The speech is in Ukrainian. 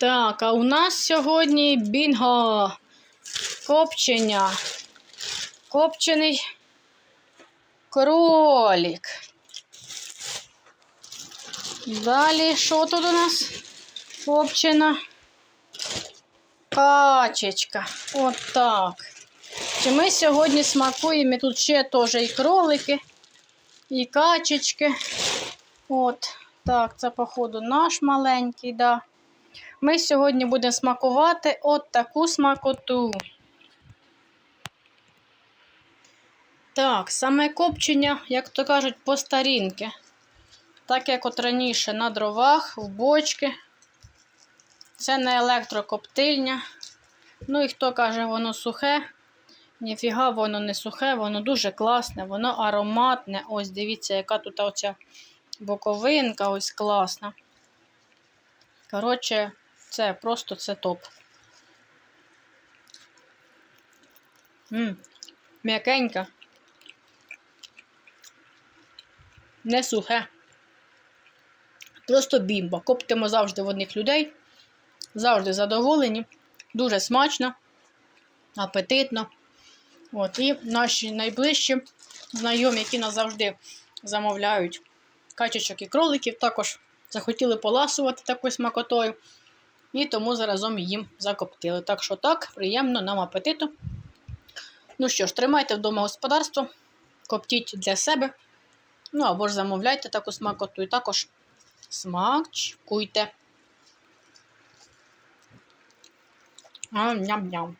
Так, а у нас сьогодні бінго. Копчення. Копчений кролік. Далі, що тут у нас? Копчена качечка. От так. Чи ми сьогодні смакуємо тут ще теж і кролики, і качечки. От, так, це, походу, наш маленький, да. Ми сьогодні будемо смакувати от таку смакоту. Так, саме копчення, як то кажуть, по старінки. Так як от раніше на дровах, в бочки. Це не електрокоптильня. Ну і хто каже, воно сухе. Ніфіга, воно не сухе, воно дуже класне, воно ароматне. Ось дивіться, яка тут оця боковинка, ось класна. Коротше, це просто це топ. М'якенька. Не сухе. Просто бімба. Коптимо завжди в одних людей. Завжди задоволені. Дуже смачно, апетитно. От, і наші найближчі знайомі, які нас завжди замовляють качечок і кроликів, також захотіли поласувати такою смакотою. І тому заразом їм закоптили. Так що так, приємно нам апетиту. Ну що ж, тримайте вдома господарство, коптіть для себе. Ну або ж замовляйте таку смакоту і також смачкуйте. Ням-ням.